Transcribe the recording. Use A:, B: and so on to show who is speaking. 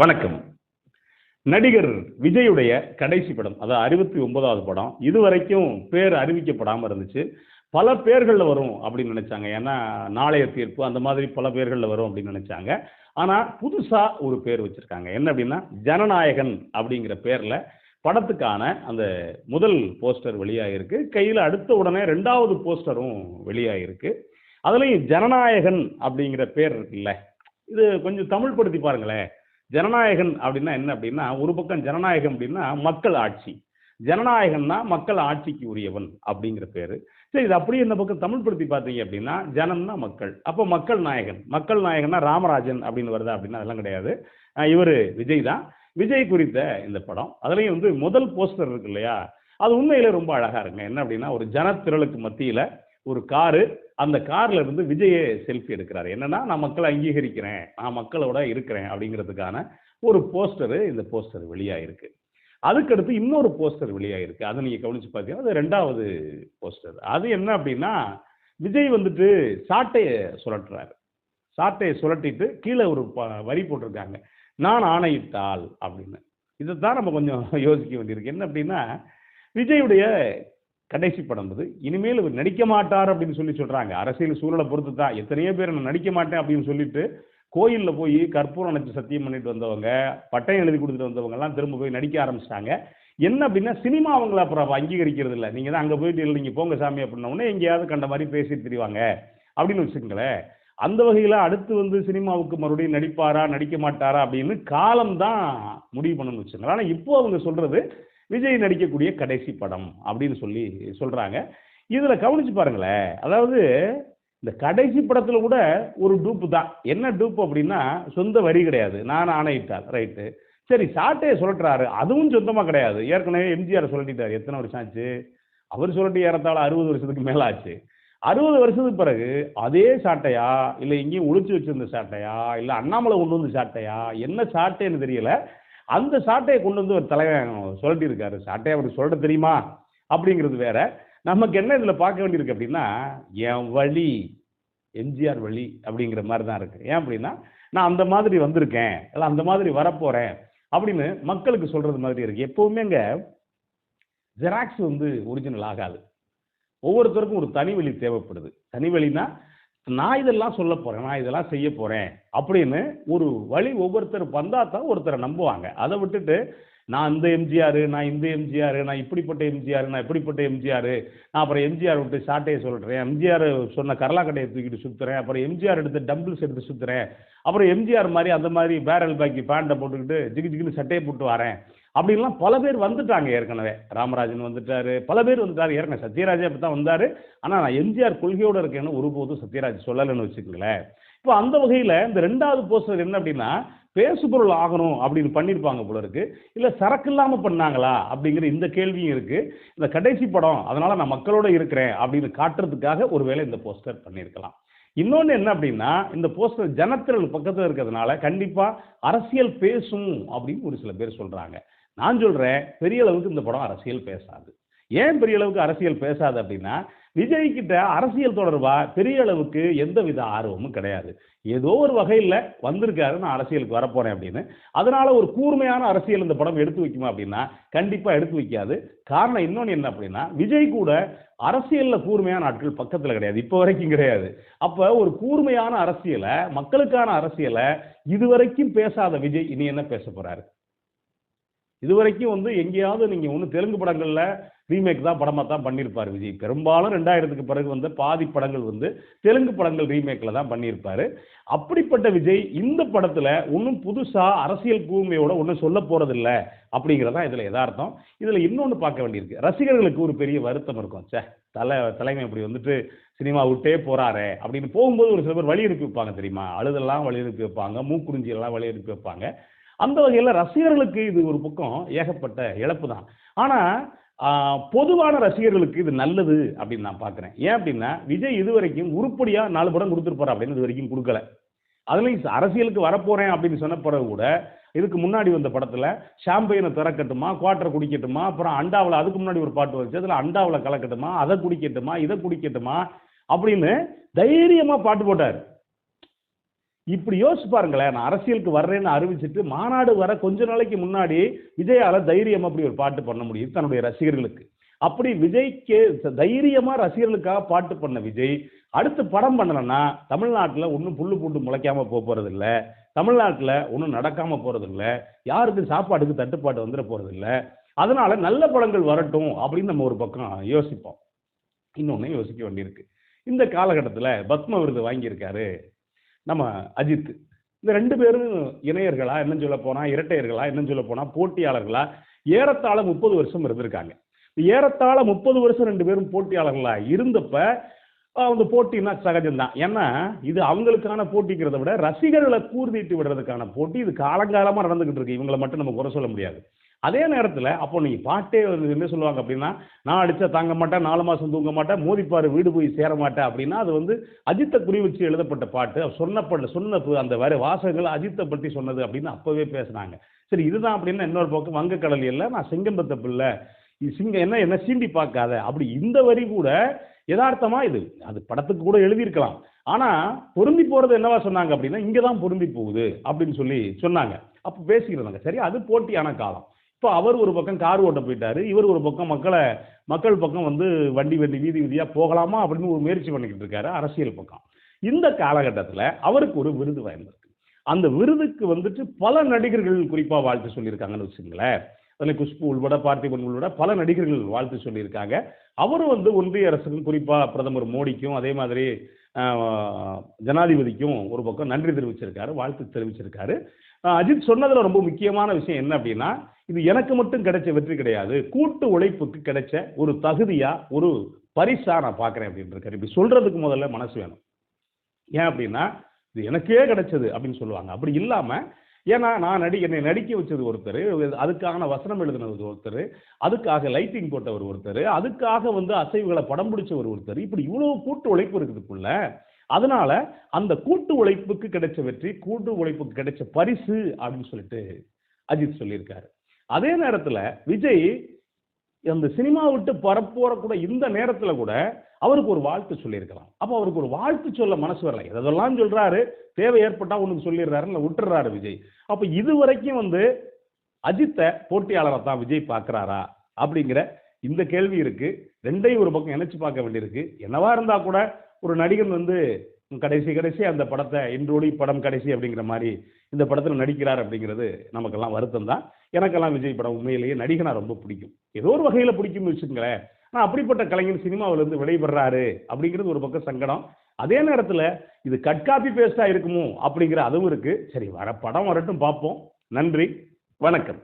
A: வணக்கம். நடிகர் விஜயுடைய கடைசி படம் அதாவது அறுபத்தி ஒன்பதாவது படம் இதுவரைக்கும் பேர் அறிவிக்கப்படாமல் இருந்துச்சு. பல பேர்களில் வரும் அப்படின்னு நினைச்சாங்க. ஏன்னா நாளைய தீர்ப்பு அந்த மாதிரி பல பேர்களில் வரும் அப்படின்னு நினைச்சாங்க. ஆனால் புதுசாக ஒரு பேர் வச்சுருக்காங்க. என்ன அப்படின்னா ஜனநாயகன் அப்படிங்கிற பேரில் படத்துக்கான அந்த முதல் போஸ்டர் வெளியாகிருக்கு கையில் அடுத்த உடனே ரெண்டாவது போஸ்டரும் வெளியாகிருக்கு அதுலேயும் ஜனநாயகன் அப்படிங்கிற பேர் இருக்குல்ல. இது கொஞ்சம் தமிழ் படுத்தி பாருங்களேன். ஜனநாயகன் அப்படின்னா என்ன அப்படின்னா ஒரு பக்கம் ஜனநாயகம் அப்படின்னா மக்கள் ஆட்சி. ஜனநாயகன்னா மக்கள் ஆட்சிக்கு உரியவன் அப்படிங்கிற பேர். சரி இது அப்படியே இந்த பக்கம் தமிழ் படுத்தி பார்த்தீங்க அப்படின்னா ஜனம்னா மக்கள். அப்போ மக்கள் நாயகன். மக்கள் நாயகன்னா ராமராஜன் அப்படின்னு வருதா அப்படின்னா அதெல்லாம் கிடையாது. இவர் விஜய் தான். விஜய் குறித்த இந்த படம். அதுலேயும் வந்து முதல் போஸ்டர் இருக்கு இல்லையா? அது உண்மையிலே ரொம்ப அழகாக இருக்குங்க. என்ன அப்படின்னா ஒரு ஜனத்திரளுக்கு மத்தியில் ஒரு காரு அந்த கார்ல இருந்து விஜயே செல்ஃபி எடுக்கிறாரு. என்னன்னா நான் மக்களை அங்கீகரிக்கிறேன் நான் மக்களோட இருக்கிறேன் அப்படிங்கிறதுக்கான ஒரு போஸ்டரு இந்த போஸ்டர் வெளியாயிருக்கு. அதுக்கடுத்து இன்னொரு போஸ்டர் வெளியாயிருக்கு. அதை நீங்க கவனிச்சு பார்த்தீங்கன்னா அது ரெண்டாவது போஸ்டர் அது என்ன அப்படின்னா விஜய் வந்துட்டு சாட்டையை சுழட்டுறாரு. சாட்டையை சுழட்டிட்டு கீழே ஒரு ப- வரி போட்டிருக்காங்க. நான் ஆணையிட்டால் அப்படின்னு. இதைத்தான் நம்ம கொஞ்சம் யோசிக்க வேண்டியிருக்கு. என்ன அப்படின்னா விஜயுடைய கடைசி படம் அது. இனிமேல் இவர் நடிக்க மாட்டார் அப்படின்னு சொல்லி சொல்கிறாங்க அரசியல் சூழலை பொறுத்து தான் எத்தனையோ பேர் நான் நடிக்க மாட்டேன் அப்படின்னு சொல்லிட்டு கோயிலில் போய் கற்பூரம் நினச்சி சத்தியம் பண்ணிட்டு வந்தவங்க பட்டயம் எழுதி கொடுத்துட்டு வந்தவங்கலாம் திரும்ப போய் நடிக்க ஆரம்பிச்சிட்டாங்க. என்ன அப்படின்னா சினிமா அவங்கள அப்புறம் அங்கீகரிக்கிறது இல்லை. நீங்கள் தான் அங்கே போயிட்டு இல்லை நீங்கள் போங்க சாமி அப்படின்னோடனே எங்கேயாவது கண்ட மாதிரி பேசிட்டு தெரிவாங்க. அப்படின்னு வச்சுக்கோங்களேன். அந்த வகையில் அடுத்து வந்து சினிமாவுக்கு மறுபடியும் நடிப்பாரா நடிக்க மாட்டாரா அப்படின்னு காலம் தான் முடிவு பண்ணணும்னு வச்சுக்கோங்களேன். ஆனால் இப்போ அவங்க சொல்கிறது விஜய் நடிக்கக்கூடிய கடைசி படம் அப்படின்னு சொல்லி சொல்கிறாங்க இதில் கவனிச்சு பாருங்களேன். அதாவது இந்த கடைசி படத்தில் கூட ஒரு டூப்பு தான். என்ன டூப் அப்படின்னா சொந்த வரி கிடையாது. நான் ஆணையிட்டார் ரைட்டு சரி சாட்டையை சொல்லட்டுறாரு அதுவும் சொந்தமாக கிடையாது. ஏற்கனவே எம்ஜிஆர் சொல்லிட்டார் எத்தனை வருஷம் ஆச்சு? அவர் சொல்லிட்டு ஏறத்தாழ அறுபது வருஷத்துக்கு மேலே ஆச்சு. அறுபது வருஷத்துக்கு பிறகு அதே சாட்டையா? இல்லை எங்கேயும் ஒழிச்சு வச்சிருந்த சாட்டையா? இல்லை அண்ணாமலை கொண்டு வந்த சாட்டையா? என்ன சாட்டைன்னு தெரியல. அந்த சாட்டையை கொண்டு வந்து ஒரு தலைவன் சொல்லிட்டு இருக்காரு சாட்டையை அவர் சொல்ல தெரியுமா? அப்படிங்கிறது வேற. நமக்கு என்ன இதில் பார்க்க வேண்டியிருக்கு அப்படின்னா என் வழி எம்ஜிஆர் வழி அப்படிங்கிற மாதிரி தான் இருக்கு. ஏன் அப்படின்னா நான் அந்த மாதிரி வந்திருக்கேன் இல்லை அந்த மாதிரி வரப்போகிறேன் அப்படின்னு மக்களுக்கு சொல்கிறது மாதிரி இருக்கு. எப்பவுமே அங்கே ஜெராக்ஸ் வந்து ஒரிஜினல் ஆகாது. ஒவ்வொருத்தருக்கும் ஒரு தனி வழி தேவைப்படுது. தனி வழினா நான் இதெல்லாம் சொல்ல போகிறேன் நான் இதெல்லாம் செய்ய போகிறேன் அப்படின்னு ஒரு வழி ஒவ்வொருத்தர் வந்தால் தான் ஒருத்தரை நம்புவாங்க. அதை விட்டுட்டு நான் இந்த எம்ஜிஆர் நான் இந்த எம்ஜிஆர் நான் இப்படிப்பட்ட எம்ஜிஆர் நான் இப்படிப்பட்ட எம்ஜிஆர் நான் அப்புறம் எம்ஜிஆர் விட்டு சாட்டையை சொல்கிறேன் எம்ஜிஆர் சொன்ன கரலாக்கட்டையை தூக்கிட்டு சுற்றுறேன் அப்புறம் எம்ஜிஆர் எடுத்து டம்பிள்ஸ் எடுத்து சுற்றுறேன் அப்புறம் எம்ஜிஆர் மாதிரி அந்த மாதிரி பேரல் பாக்கி பேண்ட்டை போட்டுக்கிட்டு ஜிகு ஜிகுன்னு சட்டையை போட்டு வரேன். அப்படின்லாம் பல பேர் வந்துட்டாங்க ஏற்கனவே. ராமராஜன் வந்துட்டாரு. பல பேர் வந்துட்டாரு ஏற்கனவே சத்யராஜே அப்படி தான் வந்தார். ஆனால் நான் எம்ஜிஆர் கொள்கையோட இருக்கேன்னு ஒருபோதும் சத்யராஜ் சொல்லலைன்னு வச்சுக்கோங்களேன். இப்போ அந்த வகையில் இந்த ரெண்டாவது போஸ்டர் என்ன அப்படின்னா பேசுபொருள் ஆகணும் அப்படின்னு பண்ணியிருப்பாங்க போல இருக்கு. இல்லை சரக்கு இல்லாமல் பண்ணாங்களா அப்படிங்கிற இந்த கேள்வியும் இருக்கு. இந்த கடைசி படம் அதனால நான் மக்களோட இருக்கிறேன் அப்படின்னு காட்டுறதுக்காக ஒருவேளை இந்த போஸ்டர் பண்ணியிருக்கலாம் இன்னொன்று என்ன அப்படின்னா இந்த போஸ்டர் ஜனத்திரல் பக்கத்தில் இருக்கிறதுனால கண்டிப்பாக அரசியல் பேசும் அப்படின்னு ஒரு சில பேர் சொல்கிறாங்க நான் சொல்கிறேன் பெரிய அளவுக்கு இந்த படம் அரசியல் பேசாது. ஏன் பெரிய அளவுக்கு அரசியல் பேசாது அப்படின்னா விஜய் கிட்ட அரசியல் தொடர்பாக பெரிய அளவுக்கு எந்த வித ஆர்வமும் கிடையாது. ஏதோ ஒரு வகையில் வந்திருக்காரு நான் அரசியலுக்கு வரப்போறேன் அப்படின்னு. அதனால ஒரு கூர்மையான அரசியல் இந்த படம் எடுத்து வைக்குமா அப்படின்னா கண்டிப்பாக எடுத்து வைக்காது. காரணம் இன்னொன்று என்ன அப்படின்னா விஜய் கூட அரசியலில் கூர்மையான ஆட்கள் பக்கத்தில் கிடையாது இப்போ வரைக்கும் கிடையாது. அப்போ ஒரு கூர்மையான அரசியலை மக்களுக்கான அரசியலை இதுவரைக்கும் பேசாத விஜய் இனி என்ன பேச போறாரு? இதுவரைக்கும் வந்து எங்கேயாவது நீங்கள் ஒன்று தெலுங்கு படங்களில் ரீமேக் தான் படமாக தான் பண்ணியிருப்பார் விஜய். பெரும்பாலும் ரெண்டாயிரத்துக்கு பிறகு வந்து பாதி படங்கள் வந்து தெலுங்கு படங்கள் ரீமேக்கில் தான் பண்ணியிருப்பார். அப்படிப்பட்ட விஜய் இந்த படத்தில் ஒன்றும் புதுசாக அரசியல் பூமியோட ஒன்றும் சொல்ல போகிறதில்ல அப்படிங்கிறதான் இதில் எதார்த்தம் இதில் இன்னொன்று பார்க்க வேண்டியிருக்கு. ரசிகர்களுக்கு ஒரு பெரிய வருத்தம் இருக்கும். ச்சே தலை தலைமை இப்படி வந்துட்டு சினிமா விட்டே போகிறாரு அப்படின்னு போகும்போது ஒரு சில பேர் வழி அனுப்பி வைப்பாங்க தெரியுமா? அழுதெல்லாம் வழி அனுப்பி வைப்பாங்க மூக்குறிஞ்சியெல்லாம் வழி அனுப்பி வைப்பாங்க. அந்த வகையில் ரசிகர்களுக்கு இது ஒரு பக்கம் ஏகப்பட்ட இழப்பு தான். ஆனால் பொதுவான ரசிகர்களுக்கு இது நல்லது அப்படின்னு நான் பார்க்குறேன் ஏன் அப்படின்னா விஜய் இதுவரைக்கும் உருப்படியாக நாலு படம் கொடுத்துருப்பாரு அப்படின்னு இது வரைக்கும் கொடுக்கல. அதுலேயும் அரசியலுக்கு வரப்போகிறேன் அப்படின்னு சொன்ன பிறகு கூட இதுக்கு முன்னாடி வந்த படத்தில் ஷாம்பெயினை திறக்கட்டுமா குவாட்டரை குடிக்கட்டுமா அப்புறம் அண்டாவில் அதுக்கு முன்னாடி ஒரு பாட்டு வந்துச்சு அதில் அண்டாவில் கலக்கட்டுமா அதை குடிக்கட்டுமா இதை குடிக்கட்டுமா அப்படின்னு தைரியமாக பாட்டு போட்டார். இப்படி யோசிச்சு பாருங்களேன் நான் அரசியலுக்கு வர்றேன்னு அறிவிச்சிட்டு மாநாடு வர கொஞ்ச நாளைக்கு முன்னாடி விஜயால தைரியம் அப்படி ஒரு பாட்டு பண்ண முடியும் தன்னுடைய ரசிகர்களுக்கு. அப்படி விஜய்க்கு தைரியமா ரசிகர்களுக்காக பாட்டு பண்ண விஜய் அடுத்து படம் பண்ணலன்னா தமிழ்நாட்டில் ஒன்றும் புல்லு பூண்டு முளைக்காம போக போறது இல்லை தமிழ்நாட்டில் ஒன்றும் நடக்காம போறது இல்லை யாருக்கு சாப்பாட்டுக்கு தட்டுப்பாடு வந்துட போறது இல்லை அதனால நல்ல படங்கள் வரட்டும் அப்படின்னு நம்ம ஒரு பக்கம் யோசிப்போம். இன்னொன்று யோசிக்க வேண்டியிருக்கு. இந்த காலகட்டத்தில் பத்ம விருது வாங்கியிருக்காரு நம்ம அஜித். இந்த ரெண்டு பேரும் இணையர்களா என்ன சொல்ல போனா இரட்டையர்களா என்ன சொல்ல போனா போட்டியாளர்களா? ஏறத்தாழ முப்பது வருஷம் இருந்திருக்காங்க. ஏறத்தாழ முப்பது வருஷம் ரெண்டு பேரும் போட்டியாளர்களா இருந்தப்ப அந்த போட்டின்னா சகஜம்தான். ஏன்னா இது அவங்களுக்கான போட்டிங்கிறத விட ரசிகர்களை கூர்தீட்டி விடுறதுக்கான போட்டி. இது காலங்காலமா நடந்துகிட்டு இருக்கு. இவங்களை மட்டும் நம்ம குறை சொல்ல முடியாது. அதே நேரத்தில் அப்போ நீங்கள் பாட்டே வந்து என்ன சொல்லுவாங்க அப்படின்னா நான் அடித்தா தாங்க மாட்டேன் நாலு மாதம் தூங்க மாட்டேன் மோதிப்பார் வீடு போய் சேர மாட்டேன் அப்படின்னா அது வந்து அஜித்தை குறி வச்சு எழுதப்பட்ட பாட்டு. அவர் சொன்னப்பட்ட சொன்ன பு- அந்த வேறு வாசகங்கள் அஜித்தை பற்றி சொன்னது அப்படின்னு அப்போவே பேசுனாங்க. சரி இதுதான் அப்படின்னா இன்னொரு பக்கம் வங்கக்கடல் இல்லை நான் செங்கம்பத்த பிள்ளை சிங்கம் என்ன என்ன சீண்டி பார்க்காத. அப்படி இந்த வரி கூட யதார்த்தமாக இது அது படத்துக்கு கூட எழுதியிருக்கலாம். ஆனால் பொருந்தி போகிறது என்னவா சொன்னாங்க அப்படின்னா இங்கே தான் பொருந்தி போகுது அப்படின்னு சொல்லி சொன்னாங்க. அப்போ பேசிக்கிறாங்க சரி அது போட்டியான காலம். இப்போ அவர் ஒரு பக்கம் கார் ஓட்ட போயிட்டாரு இவர் ஒரு பக்கம் மக்களை மக்கள் பக்கம் வந்து வண்டி வண்டி வீதி வீதியாக போகலாமா அப்படின்னு ஒரு முயற்சி பண்ணிக்கிட்டு இருக்காரு அரசியல் பக்கம். இந்த காலகட்டத்தில் அவருக்கு ஒரு விருது வாய்ந்திருக்கு. அந்த விருதுக்கு வந்துட்டு பல நடிகர்கள் குறிப்பாக வாழ்த்து சொல்லியிருக்காங்கன்னு வச்சுங்களேன் அதில் குஷ்பு உள்பட பார்த்திபன் உள்பட பல நடிகர்கள் வாழ்த்து சொல்லியிருக்காங்க. அவரும் வந்து ஒன்றிய அரசுக்கும் குறிப்பாக பிரதமர் மோடிக்கும் அதே மாதிரி ஜனாதிபதிக்கும் ஒரு பக்கம் நன்றி தெரிவிச்சிருக்காரு வாழ்த்து தெரிவிச்சிருக்காரு. அஜித் சொன்னதில் ரொம்ப முக்கியமான விஷயம் என்ன அப்படின்னா இது எனக்கு மட்டும் கிடைச்ச வெற்றி கிடையாது. கூட்டு உழைப்புக்கு கிடைச்ச ஒரு தகுதியா ஒரு பரிசா நான் பார்க்குறேன் அப்படின்னு இப்படி சொல்றதுக்கு முதல்ல மனசு வேணும். ஏன் அப்படின்னா இது எனக்கே கிடைச்சது அப்படின்னு சொல்லுவாங்க. அப்படி இல்லாம ஏன்னா நான் நடி என்னை நடிக்க வச்சது ஒருத்தர் அதுக்கான வசனம் எழுதினது ஒருத்தர் அதுக்காக லைட்டிங் போட்டவர் ஒருத்தர் அதுக்காக வந்து அசைவுகளை படம் பிடிச்சவர் ஒருத்தர். இப்படி இவ்வளவு கூட்டு உழைப்பு இருக்குதுக்குள்ள அதனால அந்த கூட்டு உழைப்புக்கு கிடைச்ச வெற்றி கூட்டு உழைப்புக்கு கிடைச்ச பரிசு அப்படின்னு சொல்லிட்டு அஜித் சொல்லியிருக்காரு. அதே நேரத்தில் விஜய் அந்த சினிமா விட்டு பரப்போற கூட இந்த நேரத்தில் கூட அவருக்கு ஒரு வாழ்த்து சொல்லியிருக்கலாம். அப்போ அவருக்கு ஒரு வாழ்த்து சொல்ல மனசு வரல. எதெல்லாம் சொல்றாரு தேவை ஏற்பட்டால் ஒண்ணுக்கு சொல்லிடுறாரு இல்லை விட்டுறாரு விஜய். அப்போ இது வரைக்கும் வந்து அஜித்தை போட்டியாளரை தான் விஜய் பார்க்குறாரா அப்படிங்கிற இந்த கேள்வி இருக்கு. ரெண்டையும் ஒரு பக்கம் இணைச்சு பார்க்க வேண்டியிருக்கு. என்னவா இருந்தா கூட ஒரு நடிகன் வந்து கடைசி கடைசி அந்த படத்தை இன்றோடு படம் கடைசி அப்படிங்கிற மாதிரி இந்த படத்தில் நடிக்கிறார் அப்படிங்கிறது நமக்கெல்லாம் வருத்தம் தான். எனக்கெல்லாம் விஜய் படம் உண்மையிலேயே நடிகனா ரொம்ப பிடிக்கும். ஏதோ ஒரு வகையில் பிடிக்கும்னு வச்சுங்களேன் ஆனால் அப்படிப்பட்ட கலைஞர் சினிமாவிலேருந்து விடைபெறாரு அப்படிங்கிறது ஒரு பக்கம் சங்கடம். அதே நேரத்தில் இது கட் பேஸ்டாக இருக்குமோ அப்படிங்கிற அதுவும் இருக்குது சரி வர படம் வரட்டும் பார்ப்போம். நன்றி. வணக்கம்.